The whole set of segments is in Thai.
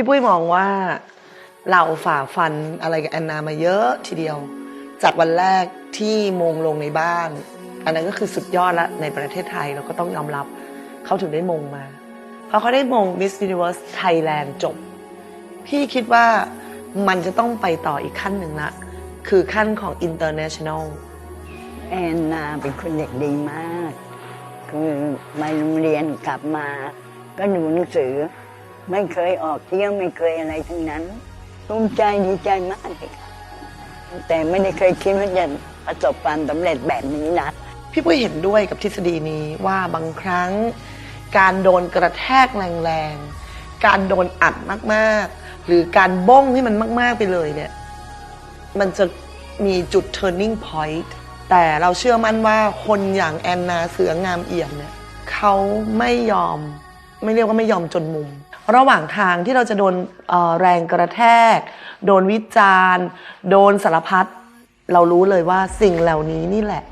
พี่ปุ้ยมองว่าเราฝ่าฟันอะไรกับแอนนามาเยอะทีเดียว จากวันแรกที่มงลงในบ้าน อันนั้นก็คือสุดยอดละในประเทศไทยเราก็ต้องยอมรับเขาถึงได้มงมาพอเขาได้มง Miss Universe Thailand จบ พี่คิดว่ามันจะต้องไปต่ออีกขั้นหนึ่งละ คือขั้นของ international แอนนาเป็นคนเด็กดีมาก คือมาโรงเรียนกลับมา ก็ดูหนังสือ ไม่เคยออกเที่ยวไม่เคยอะไรทั้งนั้นภูมิใจดีใจมากเลยค่ะแต่ไม่ได้เคยคิดว่าจะประสบความสำเร็จแบบนี้นะพี่ปุ้ยเห็นด้วยกับทฤษฎีนี้ว่าบางครั้ง การโดนกระแทกแรงๆการโดนอัดมากๆ หรือการบ้งให้มันมาก ๆไปเลยเนี่ยมันจะมีจุด turning point แต่เราเชื่อมั่นว่าคนอย่างแอนนาเสืองามเอี่ยมเนี่ยเขาไม่ยอม ไม่เรียกว่าไม่ยอมจนมุม ระหว่างทางที่เราจะโดนแรงกระแทก โดนวิจารณ์ โดนสารพัดเรารู้เลยว่าสิ่งเหล่านี้นี่แหละ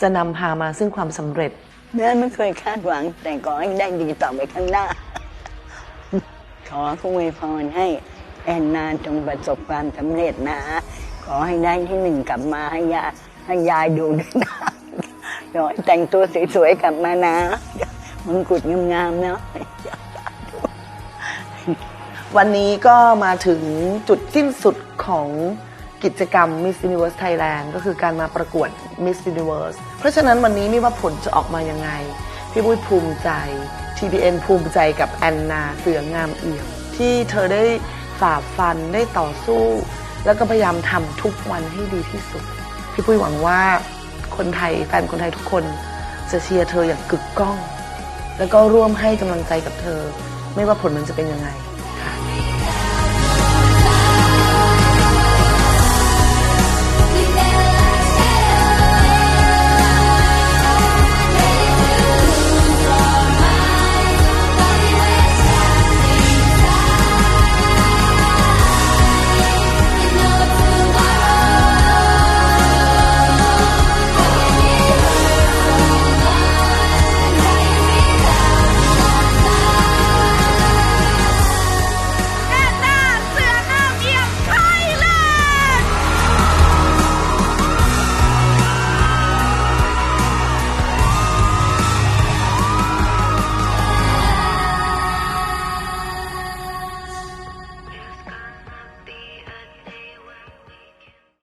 จะนำพามาซึ่งความสำเร็จแม่ไม่เคยคาดหวัง แต่ขอให้ได้ดีต่อไปข้างหน้า ขอคุวยพรให้แอนนาจงประสบความสำเร็จนะ ขอให้ได้ที่หนึ่งกลับมาให้ยายให้ยายดูด้วยนะขอให้แต่งตัวสวยๆกลับมานะมงกุฎงามๆเนาะ วันนี้ก็มาถึงจุดสิ้นสุดของกิจกรรม Miss Universe Thailand ก็คือการมาประกวด Miss Universe เพราะฉะนั้นวันนี้ไม่ว่าผลจะออกมายังไง พี่บุ้ยภูมิใจ TPN ภูมิใจกับแอนนาเสืองามเอี่ยม ที่เธอได้ฝ่าฟันได้ต่อสู้ แล้วก็พยายามทำทุกวันให้ดีที่สุด พี่ปุ้ยหวังว่าคนไทยแฟนคนไทยทุกคน จะเชียร์เธออย่างกึกก้อง แล้วก็ร่วมให้กำลังใจกับเธอ ไม่ว่าผลมันจะเป็นยังไง